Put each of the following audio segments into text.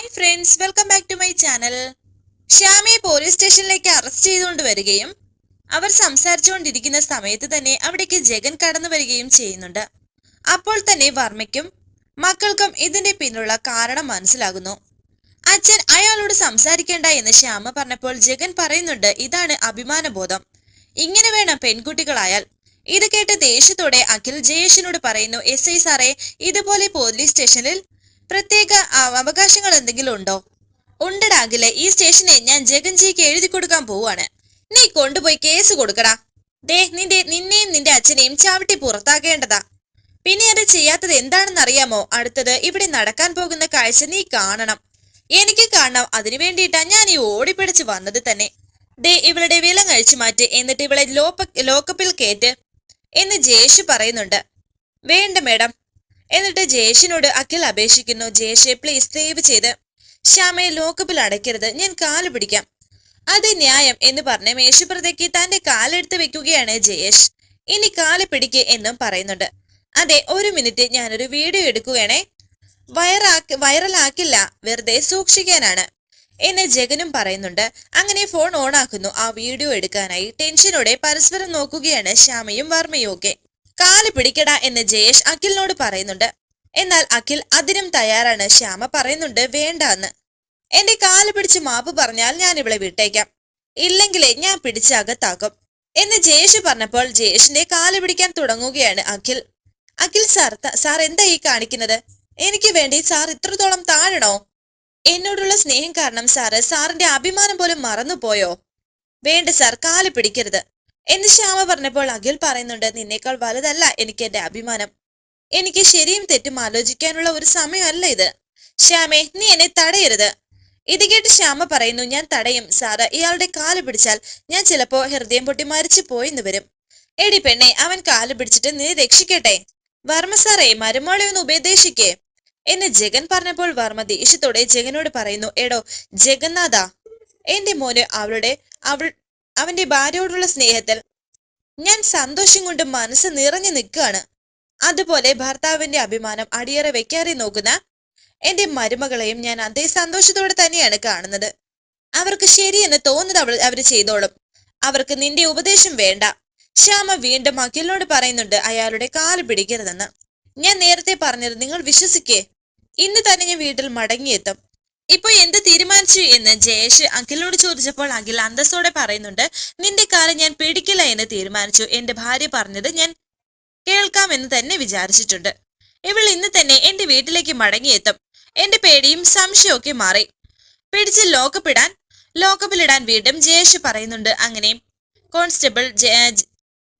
Hi friends welcome back to my channel ശ്യാമയെ police സ്റ്റേഷനിലേക്ക് arrest ചെയ്തുകൊണ്ട് വരികയും അവർ സംസാരിച്ചുകൊണ്ടിരിക്കുന്ന സമയത്ത് തന്നെ അവിടേക്ക് ജഗൻ കടന്നു വരികയും ചെയ്യുന്നുണ്ട്. അപ്പോൾ തന്നെ വർമ്മയ്ക്കും മക്കൾക്കും ഇതിന്റെ പിന്നിലുള്ള കാരണം മനസ്സിലാകുന്നു. അച്ഛൻ അയാളോട് സംസാരിക്കേണ്ട എന്ന് ശ്യാമ പറഞ്ഞപ്പോൾ ജഗൻ പറയുന്നുണ്ട് ഇതാണ് അഭിമാനബോധം. ഇങ്ങനെ വേണം പെൺകുട്ടികളായാൽ. ഇത് കേട്ട് ദേഷ്യത്തോടെ അഖിൽ ജയേഷിനോട് പറയുന്നു എസ് ഐ സാറേ ഇതുപോലെ പോലീസ് സ്റ്റേഷനിൽ പ്രത്യേക അവകാശങ്ങൾ എന്തെങ്കിലും ഉണ്ടോ? ഉണ്ടടാകില്ല ഈ സ്റ്റേഷനെ ഞാൻ ജഗൻജിക്ക് എഴുതി കൊടുക്കാൻ പോവാണ് നീ കൊണ്ടുപോയി കേസ് കൊടുക്കടാ. ദേ നിന്റെ നിന്നെയും നിന്റെ അച്ഛനെയും ചാവട്ടി പുറത്താക്കേണ്ടതാ. പിന്നെ അത് ചെയ്യാത്തത് എന്താണെന്ന് അറിയാമോ? അടുത്തത് ഇവിടെ നടക്കാൻ പോകുന്ന കാഴ്ച നീ കാണണം. എനിക്ക് കാണണം. അതിനു വേണ്ടിയിട്ടാ ഞാൻ ഈ ഓടിപ്പിടിച്ച് വന്നത് തന്നെ. ദേ ഇവളുടെ വില കഴിച്ചു മാറ്റി. എന്നിട്ട് ഇവളെ ലോപ്പ ലോക്കപ്പിൽ കേറ്റ് എന്ന് ജയേഷ് പറയുന്നുണ്ട്. വേണ്ട മേഡം. എന്നിട്ട് ജയേഷിനോട് അഖിൽ അപേക്ഷിക്കുന്നു ജയേഷെ പ്ലീസ് ദയവ് ചെയ്ത്. ശ്യാമയെ ലോക്കപ്പിൽ അടയ്ക്കരുത്. ഞാൻ കാൽ പിടിക്കാം. അത് ന്യായം എന്ന് പറഞ്ഞ് മേശുപ്രതയ്ക്ക് തന്റെ കാലെടുത്ത് വെക്കുകയാണ് ജയേഷ്. ഇനി കാൽ പിടിക്ക് എന്നും പറയുന്നുണ്ട്. അതെ ഒരു മിനിറ്റ്. ഞാനൊരു വീഡിയോ എടുക്കുകയാണേ. വൈറാക്കി വൈറലാക്കില്ല. വെറുതെ സൂക്ഷിക്കാനാണ് എന്നെ ജഗനും പറയുന്നുണ്ട്. അങ്ങനെ ഫോൺ ഓണാക്കുന്നു ആ വീഡിയോ എടുക്കാനായി ടെൻഷനോടെ പരസ്പരം നോക്കുകയാണ് ശ്യാമയും വർമ്മയും ഒക്കെ. കാൽ പിടിക്കടാ എന്ന് ജയേഷ് അഖിലിനോട് പറയുന്നുണ്ട്. എന്നാൽ അഖിൽ അതിനും തയ്യാറാണ്. ശ്യാമ പറയുന്നുണ്ട് വേണ്ട എന്ന് എന്റെ കാൽ പിടിച്ച് മാപ്പ് പറഞ്ഞാൽ ഞാൻ ഇവളെ വിട്ടേക്കാം. ഇല്ലെങ്കിലേ ഞാൻ പിടിച്ചകത്താക്കും എന്ന് ജയേഷ് പറഞ്ഞപ്പോൾ ജയേഷിന്റെ കാൽ പിടിക്കാൻ തുടങ്ങുകയാണ് അഖിൽ. അഖിൽ സാർ സാർ എന്താ ഈ കാണിക്കുന്നത്? എനിക്ക് വേണ്ടി സാർ ഇത്രത്തോളം താഴണോ? എന്നോടുള്ള സ്നേഹം കാരണം സാറ് സാറിന്റെ അഭിമാനം പോലും മറന്നുപോയോ? വേണ്ട സാർ കാൽ പിടിക്കരുത്. എന്ന് ശ്യാമ പറഞ്ഞപ്പോൾ അഖിൽ പറയുന്നുണ്ട് നിന്നേക്കാൾ വലുതല്ല എനിക്ക് എന്റെ അഭിമാനം. എനിക്ക് ശരിയും തെറ്റും ആലോചിക്കാനുള്ള ഒരു സമയമല്ല ഇത്. ശ്യാമേ നീ എന്നെ തടയരുത്. ഇത് കേട്ട് ശ്യാമ പറയുന്നു ഞാൻ തടയും. സാറ് ഇയാളുടെ കാൽ പിടിച്ചാൽ ഞാൻ ചിലപ്പോ ഹൃദയം പൊട്ടി മരിച്ചു പോയിന്ന് വരും. എടി പെണ്ണെ അവൻ കാൽ പിടിച്ചിട്ട് നീ രക്ഷിക്കട്ടെ. വർമ്മ സാറേ മരുമോളെ ഒന്ന് ഉപദേശിക്കേ. എന്ന് ജഗൻ പറഞ്ഞപ്പോൾ വർമ്മ ദേഷ്യത്തോടെ ജഗനോട് പറയുന്നു എടോ ജഗന്നാഥ എന്റെ മോന് അവളുടെ അവൾ അവന്റെ ഭാര്യയോടുള്ള സ്നേഹത്തിൽ ഞാൻ സന്തോഷം കൊണ്ട് മനസ്സ് നിറഞ്ഞു നിൽക്കുകയാണ്. അതുപോലെ ഭർത്താവിന്റെ അഭിമാനം അടിയറ വെക്കാതെ നോക്കുന്ന എന്റെ മരുമകളെയും ഞാൻ അതേ സന്തോഷത്തോടെ തന്നെയാണ് കാണുന്നത്. അവർക്ക് ശരിയെന്ന് തോന്നുന്നത് അവൾ അവർ ചെയ്തോളും. അവർക്ക് നിന്റെ ഉപദേശം വേണ്ട. ശ്യാമ വീണ്ടും അഖിലിനോട് പറയുന്നുണ്ട് അയാളുടെ കാൽ പിടിക്കരുതെന്ന്. ഞാൻ നേരത്തെ പറഞ്ഞത് നിങ്ങൾ വിശ്വസിക്കേ. ഇന്ന് തന്നെ ഞാൻ വീട്ടിൽ മടങ്ങിയെത്തും. ഇപ്പൊ എന്ത് തീരുമാനിച്ചു എന്ന് ജയേഷ് അഖിലിനോട് ചോദിച്ചപ്പോൾ അഖിൽ അന്തസ്സോടെ പറയുന്നുണ്ട് നിന്റെ കാലം ഞാൻ പിടിക്കില്ല എന്ന് തീരുമാനിച്ചു. എന്റെ ഭാര്യ പറഞ്ഞത് ഞാൻ കേൾക്കാം എന്ന് തന്നെ വിചാരിച്ചിട്ടുണ്ട്. ഇവൾ ഇന്ന് തന്നെ എന്റെ വീട്ടിലേക്ക് മടങ്ങിയെത്തും. എന്റെ പേടിയും സംശയമൊക്കെ മാറി. പിടിച്ച് ലോക്കപ്പിടാൻ ലോക്കപ്പിലിടാൻ വീണ്ടും ജയേഷ് പറയുന്നുണ്ട്. അങ്ങനെ കോൺസ്റ്റബിൾ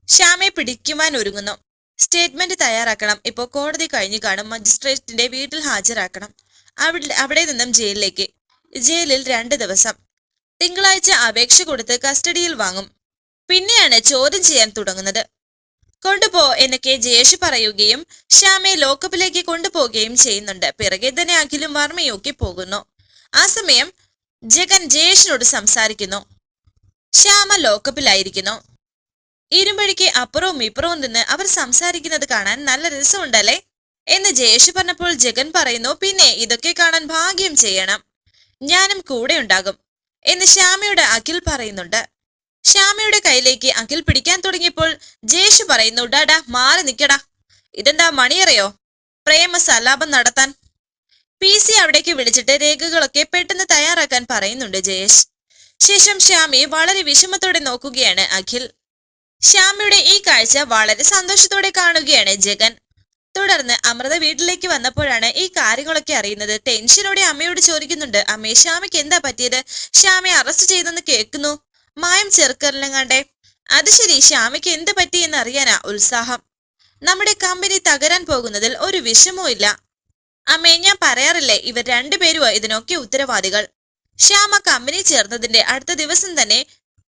ശ്യാമെ പിടിക്കുവാൻ ഒരുങ്ങുന്നു. സ്റ്റേറ്റ്മെന്റ് തയ്യാറാക്കണം. ഇപ്പോൾ കോടതി കഴിഞ്ഞു കാണും. മജിസ്ട്രേറ്റിന്റെ വീട്ടിൽ ഹാജരാക്കണം. അവിടെ അവിടെ നിന്നും ജയിലിലേക്ക്. ജയിലിൽ രണ്ട് ദിവസം. തിങ്കളാഴ്ച അപേക്ഷ കൊടുത്ത് കസ്റ്റഡിയിൽ വാങ്ങും. പിന്നെയാണ് ചോദ്യം ചെയ്യാൻ തുടങ്ങുന്നത്. കൊണ്ടുപോ എന്നൊക്കെ ജയേഷ് പറയുകയും ശ്യാമയെ ലോക്കപ്പിലേക്ക് കൊണ്ടുപോവുകയും ചെയ്യുന്നുണ്ട്. പിറകെ തന്നെ അഖിലും വർമ്മയൊക്കെ പോകുന്നു. ആ സമയം ജഗൻ ജയേഷിനോട് സംസാരിക്കുന്നു. ശ്യാമ ലോക്കപ്പിലായിരിക്കുന്നു. ഇരുമ്പഴിക്ക് അപ്പുറവും ഇപ്പുറവും നിന്ന് അവർ സംസാരിക്കുന്നത് കാണാൻ നല്ല രസമുണ്ടല്ലേ? എന്ന് ജയേഷ് പറഞ്ഞപ്പോൾ ജഗൻ പറയുന്നു പിന്നെ ഇതൊക്കെ കാണാൻ ഭാഗ്യം ചെയ്യണം. ഞാനും കൂടെ ഉണ്ടാകും. എന്ന് ശ്യാമയുടെ അഖിൽ പറയുന്നുണ്ട്. ശ്യാമയുടെ കയ്യിലേക്ക് അഖിൽ പിടിക്കാൻ തുടങ്ങിയപ്പോൾ ജയേഷ് പറയുന്നു ഡാഡാ മാറി നിക്കടാ. ഇതെന്താ മണിയറയോ? പ്രേമ സലാപം നടത്താൻ. പി സി അവിടേക്ക് വിളിച്ചിട്ട് രേഖകളൊക്കെ പെട്ടെന്ന് തയ്യാറാക്കാൻ പറയുന്നുണ്ട് ജയേഷ്. ശേഷം ശ്യാമയെ വളരെ വിഷമത്തോടെ നോക്കുകയാണ് അഖിൽ. ശ്യാമയുടെ ഈ കാഴ്ച വളരെ സന്തോഷത്തോടെ കാണുകയാണ് ജഗൻ. തുടർന്ന് അമൃത വീട്ടിലേക്ക് വന്നപ്പോഴാണ് ഈ കാര്യങ്ങളൊക്കെ അറിയുന്നത്. ടെൻഷനോടെ അമ്മയോട് ചോദിക്കുന്നുണ്ട് അമ്മേ ശ്യാമയ്ക്ക് എന്താ പറ്റിയത്? ശ്യാമയെ അറസ്റ്റ് ചെയ്തെന്ന് കേൾക്കുന്നു. മായം ചെറുക്കറിലങ്ങാണ്ടേ അത് ശരി ശ്യാമയ്ക്ക് എന്ത് പറ്റി എന്ന് അറിയാനാ ഉത്സാഹം. നമ്മുടെ കമ്പനി തകരാൻ പോകുന്നതിൽ ഒരു വിഷമവും ഇല്ല. അമ്മേ ഞാൻ പറയാറില്ലേ ഇവർ രണ്ടുപേരുമാ ഇതിനൊക്കെ ഉത്തരവാദികൾ. ശ്യാമ കമ്പനി ചേർന്നതിന്റെ അടുത്ത ദിവസം തന്നെ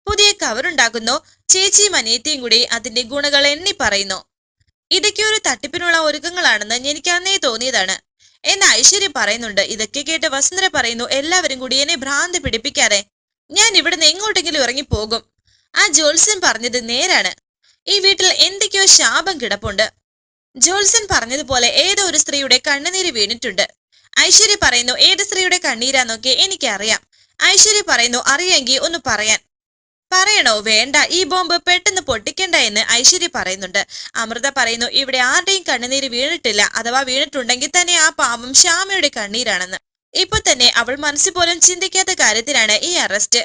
പുതിയ കവറുണ്ടാക്കുന്നു ചേച്ചിയും അനിയത്തിയും കൂടി അതിന്റെ ഗുണകൾ എണ്ണി പറയുന്നു. ഇതൊക്കെ ഒരു തട്ടിപ്പിനുള്ള ഒരുക്കങ്ങളാണെന്ന് എനിക്ക് അന്നേ തോന്നിയതാണ്. എന്ന് ഐശ്വര്യ പറയുന്നുണ്ട്. ഇതൊക്കെ കേട്ട് വസുന്ധര പറയുന്നു എല്ലാവരും കൂടി എന്നെ ഭ്രാന്തി പിടിപ്പിക്കാതെ ഞാൻ ഇവിടുന്ന് എങ്ങോട്ടെങ്കിലും ഇറങ്ങിപ്പോകും. ആ ജോത്സ്യൻ പറഞ്ഞത് നേരാണ്. ഈ വീട്ടിൽ എന്തൊക്കെയോ ശാപം കിടപ്പുണ്ട്. ജോത്സ്യൻ പറഞ്ഞതുപോലെ ഏതോ ഒരു സ്ത്രീയുടെ കണ്ണുനീര് വീണിട്ടുണ്ട്. ഐശ്വര്യ പറയുന്നു ഏത് സ്ത്രീയുടെ കണ്ണീരാന്നൊക്കെ എനിക്കറിയാം. ഐശ്വര്യ പറയുന്നു അറിയെങ്കിൽ ഒന്ന് പറയാൻ. പറയണോ വേണ്ട ഈ ബോംബ് പെട്ടെന്ന് പൊട്ടിക്കണ്ട എന്ന് ഐശ്വര്യ പറയുന്നുണ്ട്. അമൃത പറയുന്നു ഇവിടെ ആരുടെയും കണ്ണുനീര് വീണിട്ടില്ല. അഥവാ വീണിട്ടുണ്ടെങ്കിൽ തന്നെ ആ പാവം ശ്യാമയുടെ കണ്ണീരാണെന്ന്. ഇപ്പൊ തന്നെ അവൾ മനസ്സിൽ പോലും ചിന്തിക്കാത്ത കാര്യത്തിലാണ് ഈ അറസ്റ്റ്.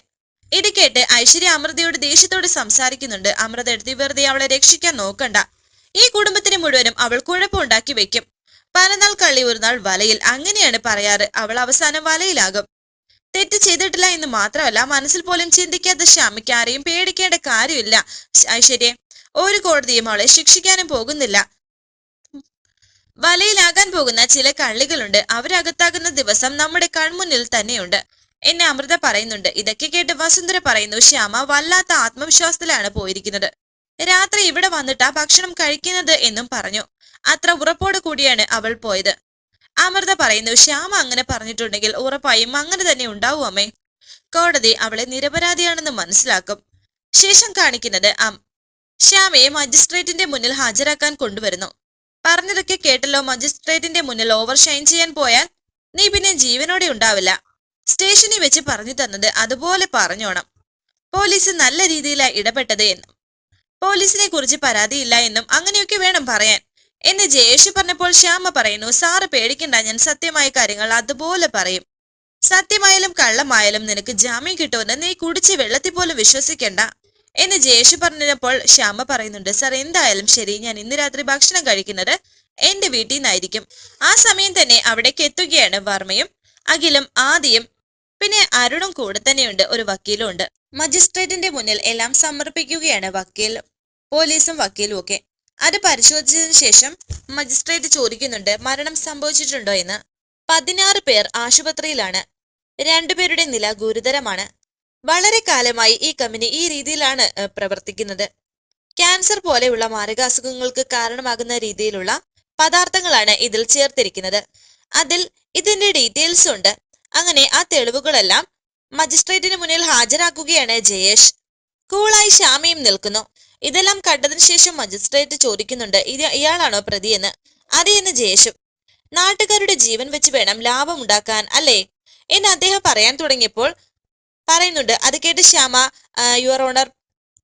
ഇത് കേട്ട് ഐശ്വര്യ അമൃതയോട് ദേഷ്യത്തോട് സംസാരിക്കുന്നുണ്ട്. അമൃത എടുത്ത് വെറുതെ അവളെ രക്ഷിക്കാൻ നോക്കണ്ട. ഈ കുടുംബത്തിന് മുഴുവനും അവൾ കുഴപ്പമുണ്ടാക്കി വെക്കും. പലനാൾ കള്ളി ഒരു നാൾ വലയിൽ. അങ്ങനെയാണ് പറയാറ്. അവൾ അവസാനം വലയിലാകും. തെറ്റ് ചെയ്തിട്ടില്ല എന്ന് മാത്രമല്ല മനസ്സിൽ പോലും ചിന്തിക്കാത്ത ശ്യാമിക്ക് ആരെയും പേടിക്കേണ്ട കാര്യമില്ല. ഐശ്വര്യ ഒരു കോടതിയും അവളെ ശിക്ഷിക്കാനും പോകുന്നില്ല. വലയിലാകാൻ പോകുന്ന ചില കള്ളികളുണ്ട്. അവരകത്താകുന്ന ദിവസം നമ്മുടെ കൺമുന്നിൽ തന്നെയുണ്ട്. എന്നെ അമൃത പറയുന്നുണ്ട്. ഇതൊക്കെ കേട്ട് വസുന്ധര പറയുന്നു ശ്യാമ വല്ലാത്ത ആത്മവിശ്വാസത്തിലാണ് പോയിരിക്കുന്നത്. രാത്രി ഇവിടെ വന്നിട്ടാ ഭക്ഷണം കഴിക്കുന്നത് എന്നും പറഞ്ഞു. അത്ര ഉറപ്പോടു കൂടിയാണ് അവൾ പോയത്. അമൃത പറയുന്നു ശ്യാമ അങ്ങനെ പറഞ്ഞിട്ടുണ്ടെങ്കിൽ ഉറപ്പായും അങ്ങനെ തന്നെ ഉണ്ടാവും അമ്മേ. കോടതി അവളെ നിരപരാധിയാണെന്ന് മനസ്സിലാക്കും. ശേഷം കാണിക്കുന്നത് അം ശ്യാമയെ മജിസ്ട്രേറ്റിന്റെ മുന്നിൽ ഹാജരാക്കാൻ കൊണ്ടുവരുന്നു. പറഞ്ഞതൊക്കെ കേട്ടല്ലോ മജിസ്ട്രേറ്റിന്റെ മുന്നിൽ ഓവർ ഷൈൻ ചെയ്യാൻ പോയാൽ നീ പിന്നെ ജീവനോടെ ഉണ്ടാവില്ല. സ്റ്റേഷനിൽ വെച്ച് പറഞ്ഞു തന്നത് അതുപോലെ പറഞ്ഞോണം. പോലീസ് നല്ല രീതിയിലാണ് ഇടപെട്ടത് എന്നും. പോലീസിനെ കുറിച്ച് പരാതിയില്ല എന്നും അങ്ങനെയൊക്കെ വേണം പറയാൻ. എന്ന് ജയേഷ് പറഞ്ഞപ്പോൾ ശ്യാമ പറയുന്നു സാറ് പേടിക്കണ്ട ഞാൻ സത്യമായ കാര്യങ്ങൾ അതുപോലെ പറയും. സത്യമായാലും കള്ളമായാലും നിനക്ക് ജാമ്യം കിട്ടുമെന്ന് നീ കുടിച്ച് വെള്ളത്തിൽ പോലും വിശ്വസിക്കണ്ട. എന്ന് ജയേഷ് പറഞ്ഞപ്പോൾ ശ്യാമ പറയുന്നുണ്ട് സാർ എന്തായാലും ശരി ഞാൻ ഇന്ന് രാത്രി ഭക്ഷണം കഴിക്കുന്നത് എന്റെ വീട്ടിൽ നിന്നായിരിക്കും. ആ സമയം തന്നെ അവിടേക്ക് എത്തുകയാണ് വർമ്മയും അഖിലും ആദിയും. പിന്നെ അരുണും കൂടെ തന്നെയുണ്ട് ഒരു വക്കീലും ഉണ്ട്. മജിസ്ട്രേറ്റിന്റെ മുന്നിൽ എല്ലാം സമർപ്പിക്കുകയാണ് വക്കീൽ പോലീസും വക്കീലും ഒക്കെ. അത് പരിശോധിച്ചതിന് ശേഷം മജിസ്ട്രേറ്റ് ചോദിക്കുന്നുണ്ട് മരണം സംഭവിച്ചിട്ടുണ്ടോ എന്ന്? പതിനാറ് പേർ ആശുപത്രിയിലാണ്. രണ്ടുപേരുടെ നില ഗുരുതരമാണ്. വളരെ കാലമായി ഈ കമ്പനി ഈ രീതിയിലാണ് പ്രവർത്തിക്കുന്നത്. ക്യാൻസർ പോലെയുള്ള മാരകാസുഖങ്ങൾക്ക് കാരണമാകുന്ന രീതിയിലുള്ള പദാർത്ഥങ്ങളാണ് ഇതിൽ ചേർത്തിരിക്കുന്നത്. അതിൽ ഇതിന്റെ ഡീറ്റെയിൽസ് ഉണ്ട്. അങ്ങനെ ആ തെളിവുകളെല്ലാം മജിസ്ട്രേറ്റിന് മുന്നിൽ ഹാജരാക്കുകയാണ് ജയേഷ്. കൂളായി ശ്യാമയും നിൽക്കുന്നു. ഇതെല്ലാം കണ്ടതിന് ശേഷം മജിസ്ട്രേറ്റ് ചോദിക്കുന്നുണ്ട് ഇത് ഇയാളാണോ പ്രതിയെന്ന്? അതെ എന്ന് ജയേഷും. നാട്ടുകാരുടെ ജീവൻ വെച്ച് വേണം ലാഭം ഉണ്ടാക്കാൻ അല്ലേ? എന്ന് അദ്ദേഹം പറയാൻ തുടങ്ങിയപ്പോൾ പറയുന്നുണ്ട് അത് കേട്ട് ശ്യാമ യുവർ ഓണർ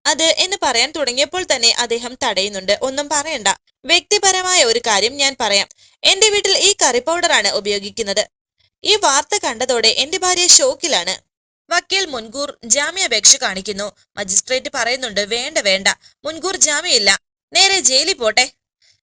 അത് എന്ന് പറയാൻ തുടങ്ങിയപ്പോൾ തന്നെ അദ്ദേഹം തടയുന്നുണ്ട്. ഒന്നും പറയണ്ട. വ്യക്തിപരമായ ഒരു കാര്യം ഞാൻ പറയാം. എന്റെ വീട്ടിൽ ഈ കറി പൗഡറാണ് ഉപയോഗിക്കുന്നത്. ഈ വാർത്ത കണ്ടതോടെ എന്റെ ഭാര്യ ഷോക്കിലാണ്. വക്കീൽ മുൻകൂർ ജാമ്യാപേക്ഷ കാണിക്കുന്നു. മജിസ്ട്രേറ്റ് പറയുന്നുണ്ട് വേണ്ട വേണ്ട. മുൻകൂർ ജാമ്യമില്ല. നേരെ ജയിലിൽ പോട്ടെ.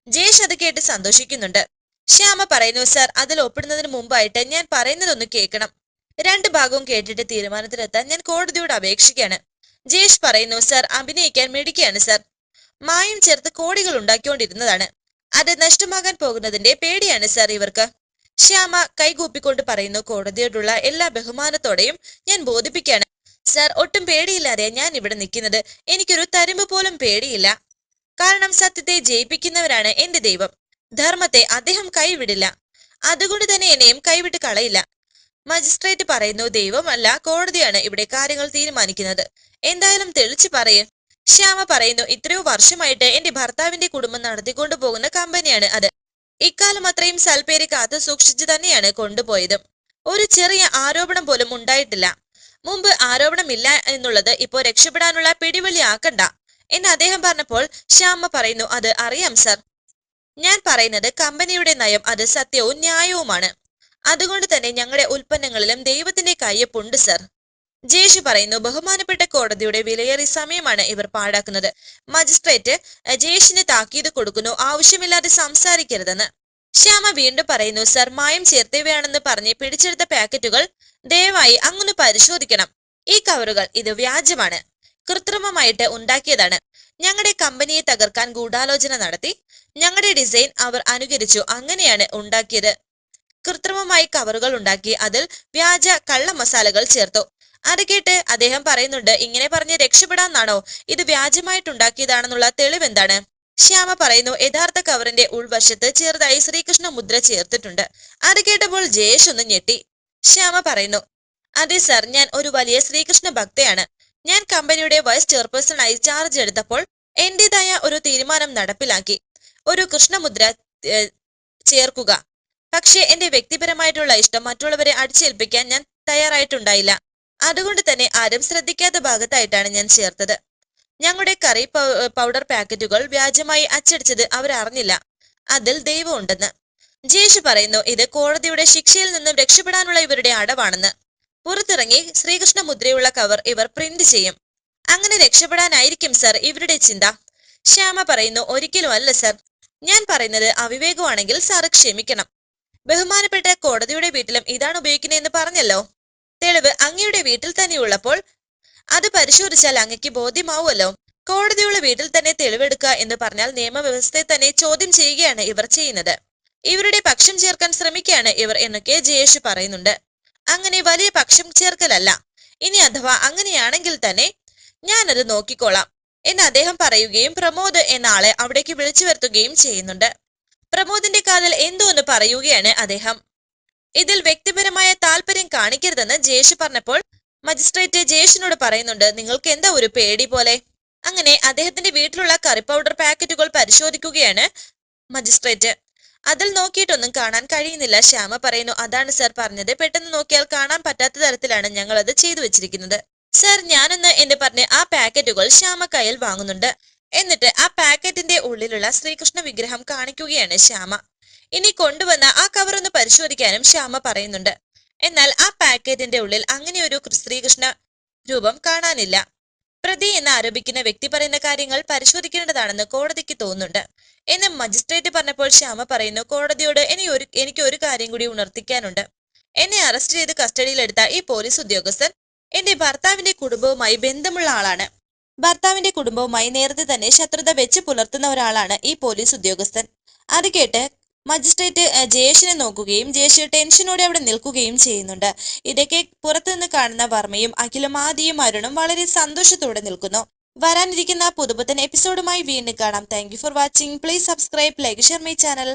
ജയേഷ് അത് കേട്ട് സന്തോഷിക്കുന്നുണ്ട്. ശ്യാമ പറയുന്നു സർ അതിൽ ഒപ്പിടുന്നതിന് മുമ്പായിട്ട് ഞാൻ പറയുന്നതൊന്ന് കേൾക്കണം. രണ്ട് ഭാഗവും കേട്ടിട്ട് തീരുമാനത്തിലെത്താൻ ഞാൻ കോടതിയോട് അപേക്ഷിക്കാണ് ജയേഷ് പറയുന്നു സർ അഭിനയിക്കാൻ മിടിക്കുകയാണ് സർ. മായം ചേർത്ത് കോടികൾ ഉണ്ടാക്കിക്കൊണ്ടിരുന്നതാണ്. അത് നഷ്ടമാകാൻ പോകുന്നതിന്റെ പേടിയാണ് സർ ഇവർക്ക്. ശ്യാമ കൈകൂപ്പിക്കൊണ്ട് പറയുന്നു കോടതിയോടുള്ള എല്ലാ ബഹുമാനത്തോടെയും ഞാൻ ബോധിപ്പിക്കുകയാണ്. സർ ഒട്ടും പേടിയില്ലാതെ ഞാൻ ഇവിടെ നിൽക്കുന്നത്. എനിക്കൊരു തരുമ്പ് പോലും പേടിയില്ല. കാരണം സത്യത്തെ ജയിപ്പിക്കുന്നവരാണ് എന്റെ ദൈവം. ധർമ്മത്തെ അദ്ദേഹം കൈവിടില്ല. അതുകൊണ്ട് തന്നെ എന്നെയും കൈവിട്ട് കളയില്ല. മജിസ്ട്രേറ്റ് പറയുന്നു ദൈവമല്ല കോടതിയാണ് ഇവിടെ കാര്യങ്ങൾ തീരുമാനിക്കുന്നത്. എന്തായാലും തെളിച്ചു പറയേ. ശ്യാമ പറയുന്നു ഇത്രയോ വർഷമായിട്ട് എന്റെ ഭർത്താവിന്റെ കുടുംബം നടത്തിക്കൊണ്ടു പോകുന്ന കമ്പനിയാണ് അത്. ഇക്കാലം അത്രയും സൽപ്പേര് കാത്തു സൂക്ഷിച്ചു തന്നെയാണ് കൊണ്ടുപോയത്. ഒരു ചെറിയ ആരോപണം പോലും ഉണ്ടായിട്ടില്ല. മുമ്പ് ആരോപണമില്ല എന്നുള്ളത് ഇപ്പോ രക്ഷപ്പെടാനുള്ള പിടിവലി ആക്കണ്ട എന്ന് അദ്ദേഹം പറഞ്ഞപ്പോൾ ശ്യാമ പറയുന്നു അത് അറിയാം സർ. ഞാൻ പറയുന്നത് കമ്പനിയുടെ നയം അത് സത്യവും ന്യായവുമാണ്. അതുകൊണ്ട് തന്നെ ഞങ്ങളുടെ ഉൽപ്പന്നങ്ങളിലും ദൈവത്തിന്റെ കയ്യപ്പുണ്ട് സർ. ജേഷ് പറയുന്നു ബഹുമാനപ്പെട്ട കോടതിയുടെ വിലയേറിയ സമയമാണ് ഇവർ പാഴാക്കുന്നത്. മജിസ്ട്രേറ്റ് ജയേഷിന് താക്കീത് കൊടുക്കുന്നു ആവശ്യമില്ലാതെ സംസാരിക്കരുതെന്ന്. ശ്യാമ വീണ്ടും പറയുന്നു സർ മായം ചേർത്തവയാണെന്ന് പറഞ്ഞ് പിടിച്ചെടുത്ത പാക്കറ്റുകൾ ദയവായി അങ്ങൊന്ന് പരിശോധിക്കണം. ഈ കവറുകൾ ഇത് വ്യാജമാണ്. കൃത്രിമമായിട്ട് ഉണ്ടാക്കിയതാണ്. ഞങ്ങളുടെ കമ്പനിയെ തകർക്കാൻ ഗൂഢാലോചന നടത്തി. ഞങ്ങളുടെ ഡിസൈൻ അവർ അനുകരിച്ചു. അങ്ങനെയാണ് ഉണ്ടാക്കിയത്. കൃത്രിമമായി കവറുകൾ ഉണ്ടാക്കി അതിൽ വ്യാജ കള്ള മസാലകൾ ചേർത്തു. അത് കേട്ട് അദ്ദേഹം പറയുന്നുണ്ട് ഇങ്ങനെ പറഞ്ഞ് രക്ഷപ്പെടാന്നാണോ? ഇത് വ്യാജമായിട്ടുണ്ടാക്കിയതാണെന്നുള്ള തെളിവ് എന്താണ്? ശ്യാമ പറയുന്നു യഥാർത്ഥ കവറിന്റെ ഉൾവശത്ത് ചെറുതായി ശ്രീകൃഷ്ണ മുദ്ര ചേർത്തിട്ടുണ്ട്. അത് കേട്ടപ്പോൾ ജയേഷ് ഒന്ന് ഞെട്ടി. ശ്യാമ പറയുന്നു അതെ സർ ഞാൻ ഒരു വലിയ ശ്രീകൃഷ്ണ ഭക്തയാണ്. ഞാൻ കമ്പനിയുടെ വൈസ് ചെയർപേഴ്സണായി ചാർജ് എടുത്തപ്പോൾ എന്റേതായ ഒരു തീരുമാനം നടപ്പിലാക്കി. ഒരു കൃഷ്ണമുദ്ര ചേർക്കുക. പക്ഷേ എന്റെ വ്യക്തിപരമായിട്ടുള്ള ഇഷ്ടം മറ്റുള്ളവരെ അടിച്ചേൽപ്പിക്കാൻ ഞാൻ തയ്യാറായിട്ടുണ്ടായില്ല. അതുകൊണ്ട് തന്നെ ആരും ശ്രദ്ധിക്കാത്ത ഭാഗത്തായിട്ടാണ് ഞാൻ ചേർത്തത്. ഞങ്ങളുടെ കറി പൗഡർ പാക്കറ്റുകൾ വ്യാജമായി അച്ചടിച്ചത് അവരറിഞ്ഞില്ല. അതിൽ ദൈവമുണ്ടെന്ന്. ജയേഷ് പറയുന്നു ഇത് കോടതിയുടെ ശിക്ഷയിൽ നിന്നും രക്ഷപ്പെടാനുള്ള ഇവരുടെ അടവാണെന്ന്. പുറത്തിറങ്ങി ശ്രീകൃഷ്ണ മുദ്രയുള്ള കവർ ഇവർ പ്രിന്റ് ചെയ്യും. അങ്ങനെ രക്ഷപ്പെടാനായിരിക്കും സർ ഇവരുടെ ചിന്ത. ശ്യാമ പറയുന്നു ഒരിക്കലും അല്ല സർ. ഞാൻ പറയുന്നത് അവിവേകമാണെങ്കിൽ സാറ് ക്ഷമിക്കണം. ബഹുമാനപ്പെട്ട കോടതിയുടെ വീട്ടിലും ഇതാണ് ഉപയോഗിക്കുന്നതെന്ന് പറഞ്ഞല്ലോ. തെളിവ് അങ്ങയുടെ വീട്ടിൽ തന്നെ ഉള്ളപ്പോൾ അത് പരിശോധിച്ചാൽ അങ്ങക്ക് ബോധ്യമാവുമല്ലോ. കോടതിയുള്ള വീട്ടിൽ തന്നെ തെളിവെടുക്കുക എന്ന് പറഞ്ഞാൽ നിയമവ്യവസ്ഥയെ തന്നെ ചോദ്യം ചെയ്യുകയാണ് ഇവർ ചെയ്യുന്നത്. ഇവരുടെ പക്ഷം ചേർക്കാൻ ശ്രമിക്കുകയാണ് ഇവർ എന്നൊക്കെ ജയേഷ് പറയുന്നുണ്ട്. അങ്ങനെ വലിയ പക്ഷം ചേർക്കലല്ല. ഇനി അഥവാ അങ്ങനെയാണെങ്കിൽ തന്നെ ഞാനത് നോക്കിക്കോളാം എന്ന് അദ്ദേഹം പറയുകയും പ്രമോദ് എന്ന ആളെ അവിടേക്ക് വിളിച്ചു വരുത്തുകയും ചെയ്യുന്നുണ്ട്. പ്രമോദിന്റെ കാതിൽ എന്തോ ഒന്ന് പറയുകയാണ് അദ്ദേഹം. ഇതിൽ വ്യക്തിപരമായ താല്പര്യം കാണിക്കരുതെന്ന് ജയേഷ് പറഞ്ഞപ്പോൾ മജിസ്ട്രേറ്റ് ജയേഷിനോട് പറയുന്നുണ്ട് നിങ്ങൾക്ക് എന്താ ഒരു പേടി പോലെ? അങ്ങനെ അദ്ദേഹത്തിന്റെ വീട്ടിലുള്ള കറി പൗഡർ പാക്കറ്റുകൾ പരിശോധിക്കുകയാണ് മജിസ്ട്രേറ്റ്. അതിൽ നോക്കിയിട്ടൊന്നും കാണാൻ കഴിയുന്നില്ല ശ്യാമ പറയുന്നു. അതാണ് സർ പറഞ്ഞത്. പെട്ടെന്ന് നോക്കിയാൽ കാണാൻ പറ്റാത്ത തരത്തിലാണ് ഞങ്ങൾ അത് ചെയ്തു വെച്ചിരിക്കുന്നത്. സർ ഞാനൊന്ന് എന്ന് പറഞ്ഞ് ആ പാക്കറ്റുകൾ ശ്യാമ കയ്യിൽ വാങ്ങുന്നുണ്ട്. എന്നിട്ട് ആ പാക്കറ്റിന്റെ ഉള്ളിലുള്ള ശ്രീകൃഷ്ണ വിഗ്രഹം കാണിക്കുകയാണ് ശ്യാമ. ഇനി കൊണ്ടുവന്ന ആ കവർ ഒന്ന് പരിശോധിക്കാനും ശ്യാമ പറയുന്നുണ്ട്. എന്നാൽ ആ പാക്കറ്റിന്റെ ഉള്ളിൽ അങ്ങനെയൊരു ശ്രീകൃഷ്ണ രൂപം കാണാനില്ല. പ്രതി എന്ന് ആരോപിക്കുന്ന വ്യക്തി പറയുന്ന കാര്യങ്ങൾ പരിശോധിക്കേണ്ടതാണെന്ന് കോടതിക്ക് തോന്നുന്നുണ്ട്. എന്ന് മജിസ്ട്രേറ്റ് പറഞ്ഞപ്പോൾ ശ്യാമ പറയുന്നു കോടതിയോട് ഇനി ഒരു എനിക്ക് ഒരു കാര്യം കൂടി ഉണർത്തിക്കാനുണ്ട്. എന്നെ അറസ്റ്റ് ചെയ്ത് കസ്റ്റഡിയിലെടുത്ത ഈ പോലീസ് ഉദ്യോഗസ്ഥൻ എന്റെ ഭർത്താവിന്റെ കുടുംബവുമായി ബന്ധമുള്ള ആളാണ്. ഭർത്താവിന്റെ കുടുംബവുമായി നേരത്തെ തന്നെ ശത്രുത വെച്ച് പുലർത്തുന്ന ഒരാളാണ് ഈ പോലീസ് ഉദ്യോഗസ്ഥൻ. അത് കേട്ട് മജിസ്ട്രേറ്റ് ജയേഷിനെ നോക്കുകയും ജയേഷ് ടെൻഷനോടെ അവിടെ നിൽക്കുകയും ചെയ്യുന്നുണ്ട്. ഇതൊക്കെ പുറത്തുനിന്ന് കാണുന്ന വർമ്മയും അഖിലും ആദിയും അരുണും വളരെ സന്തോഷത്തോടെ നിൽക്കുന്നു. വരാനിരിക്കുന്ന പുതുപുത്തൻ എപ്പിസോഡുമായി വീണ്ടും കാണാം. Thank for watching please subscribe like share my channel